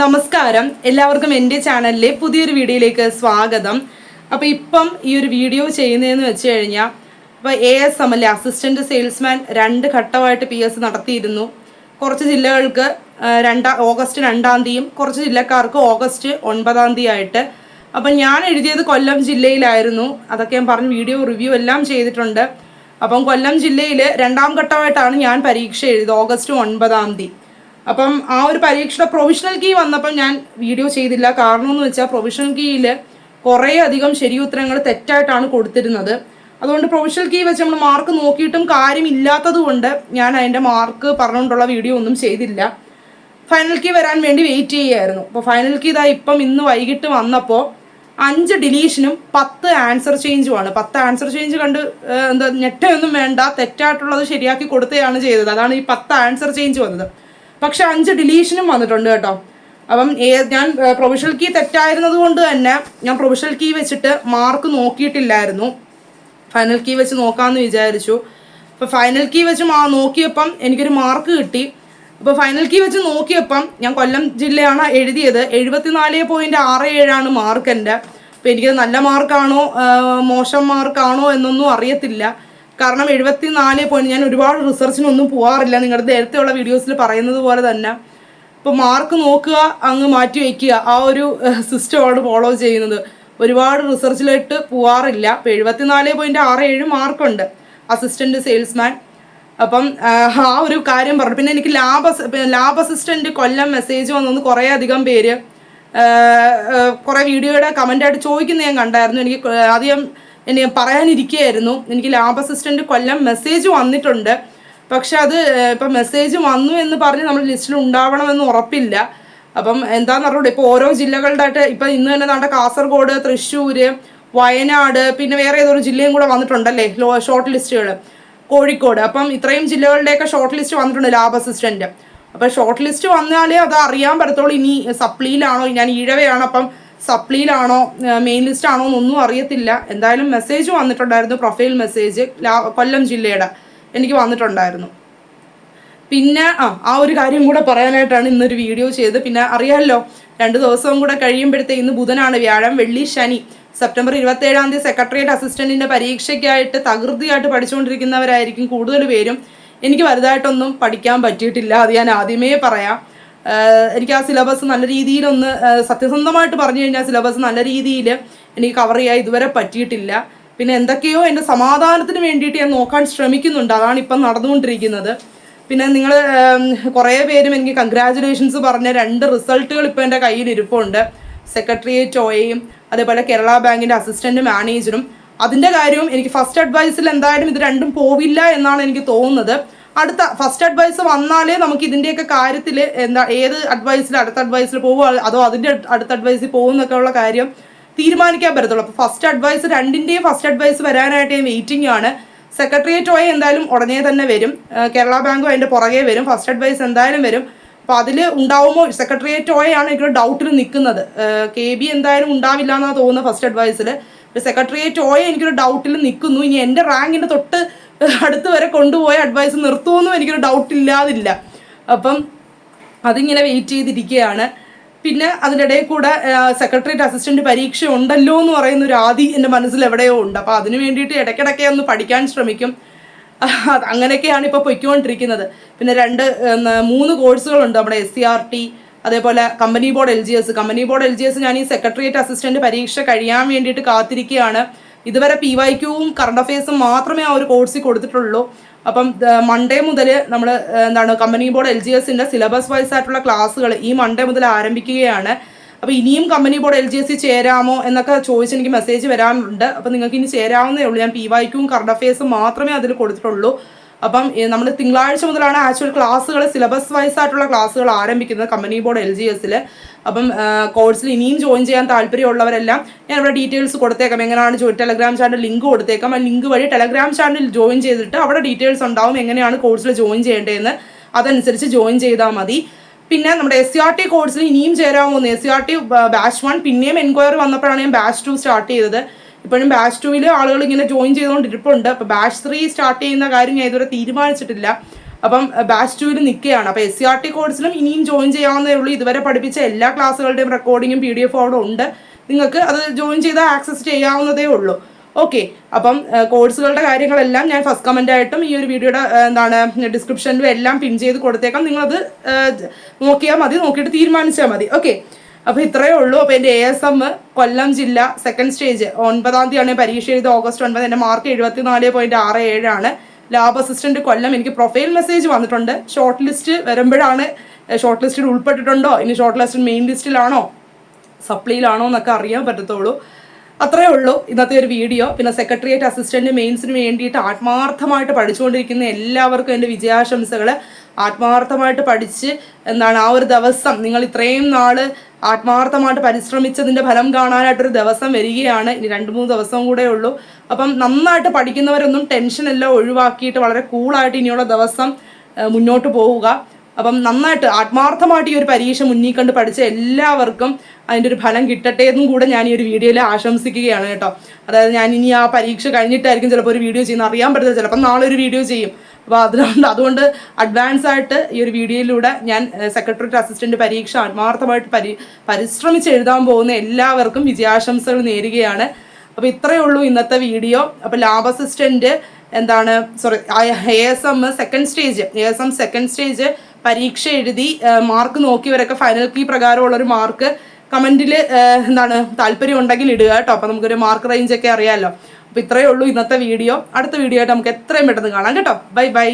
നമസ്കാരം. എല്ലാവർക്കും എന്റെ ചാനലിലെ പുതിയൊരു വീഡിയോയിലേക്ക് സ്വാഗതം. അപ്പോൾ ഇപ്പം ഈ ഒരു വീഡിയോ ചെയ്യുന്നതെന്ന് വെച്ച് കഴിഞ്ഞാൽ ഇപ്പോൾ എ എസ് എം അല്ലെ അസിസ്റ്റന്റ് സെയിൽസ്മാൻ രണ്ട് ഘട്ടമായിട്ട് പി എസ് നടത്തിയിരുന്നു. കുറച്ച് ജില്ലകൾക്ക് രണ്ടാം ഓഗസ്റ്റ് രണ്ടാം തീയതിയും കുറച്ച് ജില്ലക്കാർക്ക് ഓഗസ്റ്റ് ഒൻപതാം തീയതി ആയിട്ട്. അപ്പം ഞാൻ എഴുതിയത് കൊല്ലം ജില്ലയിലായിരുന്നു. അതൊക്കെ ഞാൻ പറഞ്ഞ് വീഡിയോ റിവ്യൂ എല്ലാം ചെയ്തിട്ടുണ്ട്. അപ്പം കൊല്ലം ജില്ലയിൽ രണ്ടാം ഘട്ടമായിട്ടാണ് ഞാൻ പരീക്ഷ എഴുതിയത് ഓഗസ്റ്റ് ഒൻപതാം തീയതി. അപ്പം ആ ഒരു പരീക്ഷയുടെ പ്രൊവിഷണൽ കീ വന്നപ്പം ഞാൻ വീഡിയോ ചെയ്തില്ല. കാരണം എന്ന് വെച്ചാൽ പ്രൊവിഷണൽ കീയിൽ കുറേ അധികം ശരി ഉത്തരങ്ങൾ തെറ്റായിട്ടാണ് കൊടുത്തിരുന്നത്. അതുകൊണ്ട് പ്രൊവിഷണൽ കീ വെച്ച് നമ്മൾ മാർക്ക് നോക്കിയിട്ടും കാര്യമില്ലാത്തത് കൊണ്ട് ഞാൻ അതിന്റെ മാർക്ക് പറഞ്ഞുകൊണ്ടുള്ള വീഡിയോ ഒന്നും ചെയ്തില്ല. ഫൈനൽ കീ വരാൻ വേണ്ടി വെയിറ്റ് ചെയ്യുമായിരുന്നു അപ്പോൾ ഫൈനൽ കീ ഇതാ ഇപ്പം ഇന്ന് വൈകിട്ട് വന്നപ്പോൾ അഞ്ച് ഡിലീഷനും പത്ത് ആൻസർ ചേഞ്ചുമാണ് പത്ത് ആൻസർ ചേഞ്ച് കണ്ട് എന്താ ഞെട്ടൊന്നും വേണ്ട. തെറ്റായിട്ടുള്ളത് ശരിയാക്കി കൊടുത്തതാണ് ചെയ്തത്. അതാണ് ഈ പത്ത് ആൻസർ ചേഞ്ച് വന്നത്. പക്ഷെ അഞ്ച് ഡിലീഷനും വന്നിട്ടുണ്ട് കേട്ടോ. അപ്പം ഞാൻ പ്രൊവിഷണൽ കീ തെറ്റായിരുന്നത് കൊണ്ട് തന്നെ ഞാൻ പ്രൊവിഷണൽ കീ വെച്ചിട്ട് മാർക്ക് നോക്കിയിട്ടില്ലായിരുന്നു. ഫൈനൽ കീ വെച്ച് നോക്കാമെന്ന് വിചാരിച്ചു. അപ്പോൾ ഫൈനൽ കീ വെച്ച് മാ നോക്കിയപ്പം എനിക്കൊരു മാർക്ക് കിട്ടി. അപ്പോൾ ഫൈനൽ കീ വെച്ച് നോക്കിയപ്പം ഞാൻ കൊല്ലം ജില്ലയാണ് എഴുതിയത്. എഴുപത്തിനാല് പോയിന്റ് ആറ് ഏഴാണ് മാർക്ക് എന്റെ അപ്പോൾ എനിക്കത് നല്ല മാർക്കാണോ മോശം മാർക്കാണോ എന്നൊന്നും അറിയത്തില്ല. കാരണം എഴുപത്തി നാല് പോയിന്റ് ഞാൻ ഒരുപാട് റിസർച്ചിനൊന്നും പോകാറില്ല നിങ്ങളുടെ നേരത്തെയുള്ള വീഡിയോസിൽ പറയുന്നത് പോലെ തന്നെ. ഇപ്പോൾ മാർക്ക് നോക്കുക അങ്ങ് മാറ്റി വയ്ക്കുക ആ ഒരു സിസ്റ്റമാണ് ഫോളോ ചെയ്യുന്നത്. ഒരുപാട് റിസർച്ചിലായിട്ട് പോവാറില്ല. ഇപ്പോൾ എഴുപത്തിനാല് പോയിന്റ് ആറ് ഏഴ് മാർക്കുണ്ട് അസിസ്റ്റന്റ് സെയിൽസ്മാൻ അപ്പം ആ, ഒരു കാര്യം പറഞ്ഞു. പിന്നെ എനിക്ക് lab lab assistant Kollam message വന്നു കുറേ അധികം പേര് കുറേ വീഡിയോയുടെ കമന്റായിട്ട് ചോദിക്കുന്നത് ഞാൻ കണ്ടായിരുന്നു. എനിക്ക് ആദ്യം എന്നെ പറയാനിരിക്കുകയായിരുന്നു എനിക്ക് ലാബ് അസിസ്റ്റന്റ് കൊല്ലം മെസ്സേജ് വന്നിട്ടുണ്ട്. പക്ഷെ അത് ഇപ്പം മെസ്സേജ് വന്നു എന്ന് പറഞ്ഞ് നമ്മൾ ലിസ്റ്റിൽ ഉണ്ടാവണമെന്ന് ഉറപ്പില്ല. അപ്പം എന്താന്ന് അറിയൂടെ ഇപ്പോൾ ഓരോ ജില്ലകളുടെ ഇപ്പം ഇന്ന് തന്നെ നമ്മുടെ കാസർഗോഡ് തൃശ്ശൂർ വയനാട് പിന്നെ വേറെ ഏതൊരു ജില്ലയും കൂടെ വന്നിട്ടുണ്ടല്ലേ? ലോ ഷോർട്ട് ലിസ്റ്റുകൾ കോഴിക്കോട്. അപ്പം ഇത്രയും ജില്ലകളുടെയൊക്കെ ഷോർട്ട് ലിസ്റ്റ് വന്നിട്ടുണ്ട് ലാബ് അസിസ്റ്റന്റ് അപ്പം ഷോർട്ട് ലിസ്റ്റ് വന്നാലേ അത് അറിയാൻ പറ്റത്തുള്ളൂ ഇനി സപ്ലിയിലാണോ ഞാൻ ഈഴവയാണോ. അപ്പം സപ്ലിയിലാണോ മെയിൻ ലിസ്റ്റ് ആണോ എന്നൊന്നും അറിയത്തില്ല. എന്തായാലും മെസ്സേജ് വന്നിട്ടുണ്ടായിരുന്നു പ്രൊഫൈൽ മെസ്സേജ് കൊല്ലം ജില്ലയുടെ എനിക്ക് വന്നിട്ടുണ്ടായിരുന്നു. പിന്നെ ആ ആ ഒരു കാര്യം കൂടെ പറയാനായിട്ടാണ് ഇന്നൊരു വീഡിയോ ചെയ്തത്. പിന്നെ അറിയാമല്ലോ രണ്ട് ദിവസവും കൂടെ കഴിയുമ്പോഴത്തേ ഇന്ന് ബുധനാണ് വ്യാഴം വെള്ളി ശനി. സെപ്റ്റംബർ ഇരുപത്തേഴാം തീയതി സെക്രട്ടേറിയറ്റ് അസിസ്റ്റന്റിന്റെ പരീക്ഷയ്ക്കായിട്ട് തകൃതിയായിട്ട് പഠിച്ചുകൊണ്ടിരിക്കുന്നവരായിരിക്കും കൂടുതൽ പേരും. എനിക്ക് വലുതായിട്ടൊന്നും പഠിക്കാൻ പറ്റിയിട്ടില്ല അത് ഞാൻ ആദ്യമേ പറയാം. എനിക്ക് ആ സിലബസ് നല്ല രീതിയിലൊന്ന് സത്യസന്ധമായിട്ട് പറഞ്ഞു കഴിഞ്ഞാൽ സിലബസ് നല്ല രീതിയിൽ എനിക്ക് കവർ ചെയ്യാൻ ഇതുവരെ പറ്റിയിട്ടില്ല. പിന്നെ എന്തൊക്കെയോ എന്റെ സമാധാനത്തിന് വേണ്ടിയിട്ട് ഞാൻ നോക്കാൻ ശ്രമിക്കുന്നുണ്ട്. അതാണ് ഇപ്പം നടന്നുകൊണ്ടിരിക്കുന്നത്. പിന്നെ നിങ്ങൾ കുറേ പേരും എനിക്ക് കൺഗ്രാചുലേഷൻസ് പറഞ്ഞ രണ്ട് റിസൾട്ടുകൾ ഇപ്പോൾ എന്റെ കയ്യിൽ ഇരിപ്പുണ്ട്. സെക്രട്ടേറിയറ്റ് ഒയും അതേപോലെ കേരള ബാങ്കിന്റെ അസിസ്റ്റന്റ് മാനേജറും അതിന്റെ കാര്യവും എനിക്ക് ഫസ്റ്റ് അഡ്വൈസിൽ എന്തായാലും ഇത് രണ്ടും പോവില്ല എന്നാണ് എനിക്ക് തോന്നുന്നത്. അടുത്ത ഫസ്റ്റ് അഡ്വൈസ് വന്നാലേ നമുക്ക് ഇതിന്റെയൊക്കെ കാര്യത്തിൽ എന്താ ഏത് അഡ്വൈസിൽ അടുത്ത അഡ്വൈസിൽ പോകുക അതോ അതിന്റെ അടുത്ത അഡ്വൈസിൽ പോകുന്നൊക്കെ ഉള്ള കാര്യം തീരുമാനിക്കാൻ പറ്റത്തുള്ളൂ. അപ്പോൾ ഫസ്റ്റ് അഡ്വൈസ് രണ്ടിന്റെയും ഫസ്റ്റ് അഡ്വൈസ് വരാനായിട്ട് ഞാൻ വെയിറ്റിംഗ് ആണ്. സെക്രട്ടേറിയറ്റ് വഴി എന്തായാലും ഉടനെ തന്നെ വരും. കേരള ബാങ്കും അതിന്റെ പുറകെ വരും. ഫസ്റ്റ് അഡ്വൈസ് എന്തായാലും വരും. അപ്പോൾ അതിൽ ഉണ്ടാവുമോ സെക്രട്ടേറിയറ്റ് ഓയാണ് എനിക്കൊരു ഡൗട്ടിൽ നിൽക്കുന്നത്. കെ ബി എന്തായാലും ഉണ്ടാവില്ല എന്നാണ് തോന്നുന്നത് ഫസ്റ്റ് അഡ്വൈസിൽ സെക്രട്ടേറിയറ്റ് ഓയ എനിക്കൊരു ഡൗട്ടിൽ നിൽക്കുന്നു. ഇനി എന്റെ റാങ്കിന്റെ തൊട്ട് അടുത്ത് വരെ കൊണ്ടുപോയ അഡ്വൈസ് നിർത്തുമെന്നും എനിക്കൊരു ഡൗട്ട് ഇല്ലാതില്ല. അപ്പം അതിങ്ങനെ വെയിറ്റ് ചെയ്തിരിക്കുകയാണ് പിന്നെ അതിന്റെ ഇടയിൽ കൂടെ സെക്രട്ടറിയേറ്റ് അസിസ്റ്റന്റ് പരീക്ഷ ഉണ്ടല്ലോ എന്ന് പറയുന്ന ഒരു ആദി എന്റെ മനസ്സിൽ എവിടെയോ ഉണ്ട്. അപ്പോൾ അതിന് വേണ്ടിയിട്ട് ഇടയ്ക്കിടയ്ക്ക് ഒന്ന് പഠിക്കാൻ ശ്രമിക്കും. അങ്ങനെയൊക്കെയാണ് ഇപ്പോൾ പൊയ്ക്കൊണ്ടിരിക്കുന്നത്. പിന്നെ രണ്ട് മൂന്ന് കോഴ്സുകളുണ്ട് നമ്മുടെ എസ് സി ആർ ടി അതേപോലെ company board L G S company board L G S ഞാൻ ഈ സെക്രട്ടേറിയറ്റ് അസിസ്റ്റന്റ് പരീക്ഷ കഴിയാൻ വേണ്ടിയിട്ട് കാത്തിരിക്കുകയാണ് ഇതുവരെ പി വൈ ക്യൂവും കറണ്ട് അഫയേഴ്സും മാത്രമേ ആ ഒരു കോഴ്സിൽ കൊടുത്തിട്ടുള്ളൂ. അപ്പം മൺഡേ മുതൽ നമ്മൾ എന്താണ് കമ്പനി ബോർഡ് എൽ ജി എസിന്റെ സിലബസ് വൈസ് ആയിട്ടുള്ള ക്ലാസ്സുകൾ ഈ മൺഡേ മുതൽ ആരംഭിക്കുകയാണ്. അപ്പോൾ ഇനിയും company board L G S ചേരാമോ എന്നൊക്കെ ചോദിച്ച് എനിക്ക് മെസ്സേജ് വരാനുണ്ട് അപ്പോൾ നിങ്ങൾക്ക് ഇനി ചേരാവുന്നേ ഉള്ളൂ. ഞാൻ പി വൈക്കും കറണ്ട് അഫയേഴ്സും മാത്രമേ അതിൽ കൊടുത്തിട്ടുള്ളൂ. അപ്പം നമ്മൾ തിങ്കളാഴ്ച മുതലാണ് ആക്ച്വൽ ക്ലാസ്സുകൾ സിലബസ് വൈസ് ആയിട്ടുള്ള ക്ലാസ്സുകൾ ആരംഭിക്കുന്നത് കമ്പനി ബോർഡ് എൽ ജി എസിൽ അപ്പം കോഴ്സിൽ ഇനിയും ജോയിൻ ചെയ്യാൻ താല്പര്യമുള്ളവരെല്ലാം ഞാൻ ഇവിടെ ഡീറ്റെയിൽസ് കൊടുത്തേക്കാം. എങ്ങനെയാണ് ടെലഗ്രാം ചാനൽ ലിങ്ക് കൊടുത്തേക്കാം. ആ ലിങ്ക് വഴി ടെലഗ്രാം ചാനലിൽ ജോയിൻ ചെയ്തിട്ട് അവിടെ ഡീറ്റെയിൽസ് ഉണ്ടാവും എങ്ങനെയാണ് കോഴ്സിൽ ജോയിൻ ചെയ്യേണ്ടതെന്ന് അതനുസരിച്ച് ജോയിൻ ചെയ്താൽ മതി. പിന്നെ നമ്മുടെ എസ് സി ആർ ടി കോഴ്സിൽ ഇനിയും ചേരാൻ പോകുന്നു S C R T batch one പിന്നെയും എൻക്വയറി വന്നപ്പോഴാണ് ഞാൻ ബാച്ച് ടു സ്റ്റാർട്ട് ചെയ്തത്. ഇപ്പോഴും ബാച്ച് ടുവിൽ ആളുകൾ ഇങ്ങനെ ജോയിൻ ചെയ്തുകൊണ്ടിരിപ്പുണ്ട് അപ്പോൾ ബാച്ച് ത്രീ സ്റ്റാർട്ട് ചെയ്യുന്ന കാര്യം ഞാൻ ഇതുവരെ തീരുമാനിച്ചിട്ടില്ല. അപ്പം ബാച്ച് ടുവിൽ നിൽക്കുകയാണ്. അപ്പോൾ എസ് സി ആർ ടി കോഴ്സിലും ഇനിയും ജോയിൻ ചെയ്യാവുന്നതേ ഉള്ളൂ. ഇതുവരെ പഠിപ്പിച്ച എല്ലാ ക്ലാസ്സുകളുടെയും റെക്കോർഡിങ്ങും പി ഡി എഫ് അവിടെ ഉണ്ട്. നിങ്ങൾക്ക് അത് ജോയിൻ ചെയ്താൽ ആക്സസ് ചെയ്യാവുന്നതേ ഉള്ളൂ. ഓക്കെ അപ്പം കോഴ്സുകളുടെ കാര്യങ്ങളെല്ലാം ഞാൻ ഫസ്റ്റ് കമന്റ് ആയിട്ടും ഈ ഒരു വീഡിയോയുടെ എന്താണ് ഡിസ്ക്രിപ്ഷനിലും എല്ലാം പിൻ ചെയ്ത് കൊടുത്തേക്കാം. നിങ്ങളത് നോക്കിയാൽ മതി. നോക്കിയിട്ട് തീരുമാനിച്ചാൽ മതി. ഓക്കെ അപ്പോൾ ഇത്രയേ ഉള്ളൂ. അപ്പോൾ എന്റെ എ എസ് എം കൊല്ലം ജില്ല സെക്കൻഡ് സ്റ്റേജ് ഒൻപതാം തീയതിയാണ് പരീക്ഷ എഴുതി ഓഗസ്റ്റ് ഒൻപത്. എന്റെ മാർക്ക് എഴുപത്തി നാല് ആറ് ഏഴാണ് ലാബ് അസിസ്റ്റന്റ് കൊല്ലം എനിക്ക് പ്രൊഫൈൽ മെസ്സേജ് വന്നിട്ടുണ്ട്. ഷോർട്ട് ലിസ്റ്റ് വരുമ്പോഴാണ് ഷോർട്ട് ലിസ്റ്റിൽ ഉൾപ്പെട്ടിട്ടുണ്ടോ? ഇനി ഷോർട്ട് ലിസ്റ്റ് മെയിൻ ലിസ്റ്റിലാണോ സപ്ലിയിലാണോ എന്നൊക്കെ അറിയാൻ പറ്റത്തുള്ളൂ. അത്രേ ഉള്ളൂ. ഇന്നത്തെ ഒരു വീഡിയോ. പിന്നെ സെക്രട്ടേറിയറ്റ് അസിസ്റ്റന്റ് മെയിൻസിന് വേണ്ടിയിട്ട് ആത്മാർത്ഥമായിട്ട് പഠിച്ചുകൊണ്ടിരിക്കുന്ന എല്ലാവർക്കും എന്റെ വിജയാശംസകൾ ആത്മാർത്ഥമായിട്ട് പഠിച്ച് എന്താണ് ആ ഒരു ദിവസം നിങ്ങൾ ഇത്രയും നാൾ ആത്മാർത്ഥമായിട്ട് പരിശ്രമിച്ചതിന്റെ ഫലം കാണാനായിട്ടൊരു ദിവസം വരികയാണ്. ഇനി രണ്ട് മൂന്ന് ദിവസം കൂടെ ഉള്ളൂ. അപ്പം നന്നായിട്ട് പഠിക്കുന്നവരൊന്നും ടെൻഷനെല്ലാം ഒഴിവാക്കിയിട്ട് വളരെ കൂളായിട്ട് ഇനിയുള്ള ദിവസം മുന്നോട്ട് പോവുക. അപ്പം നന്നായിട്ട് ആത്മാർത്ഥമായിട്ട് ഈ ഒരു പരീക്ഷ മുന്നിൽ കണ്ട് പഠിച്ച എല്ലാവർക്കും അതിന്റെ ഒരു ഫലം കിട്ടട്ടെ എന്നും കൂടെ ഞാൻ ഈ ഒരു വീഡിയോയിൽ ആശംസിക്കുകയാണ് കേട്ടോ. അതായത് ഞാൻ ഇനി ആ പരീക്ഷ കഴിഞ്ഞിട്ടായിരിക്കും ചിലപ്പോൾ ഒരു വീഡിയോ ചെയ്യുന്നത്. അറിയാൻ പറ്റില്ല ചിലപ്പോൾ നാളെ ഒരു വീഡിയോ ചെയ്യും. അപ്പോൾ അതുകൊണ്ട് അതുകൊണ്ട് അഡ്വാൻസ് ആയിട്ട് ഈ ഒരു വീഡിയോയിലൂടെ ഞാൻ സെക്രട്ടറിയേറ്റ് അസിസ്റ്റന്റ് പരീക്ഷ ആത്മാർത്ഥമായിട്ട് പരി പരിശ്രമിച്ച് എഴുതാൻ പോകുന്ന എല്ലാവർക്കും വിജയാശംസകൾ നേരുകയാണ്. അപ്പോൾ ഇത്രയേ ഉള്ളൂ ഇന്നത്തെ വീഡിയോ. അപ്പോൾ ലാബ് അസിസ്റ്റന്റ് എന്താണ് sorry A S M second stage A S M second stage പരീക്ഷ എഴുതി മാർക്ക് നോക്കിയവരൊക്കെ ഫൈനൽ കീ പ്രകാരമുള്ള ഒരു മാർക്ക് കമന്റിൽ എന്താണ് താല്പര്യം ഉണ്ടെങ്കിൽ ഇടുക കേട്ടോ. അപ്പോൾ നമുക്കൊരു മാർക്ക് റേഞ്ച് ഒക്കെ അറിയാമല്ലോ അപ്പോൾ ഇത്രയേ ഉള്ളൂ ഇന്നത്തെ വീഡിയോ അടുത്ത വീഡിയോ ആയിട്ട് നമുക്ക് എത്രയും പെട്ടെന്ന് കാണാം കേട്ടോ. Bye bye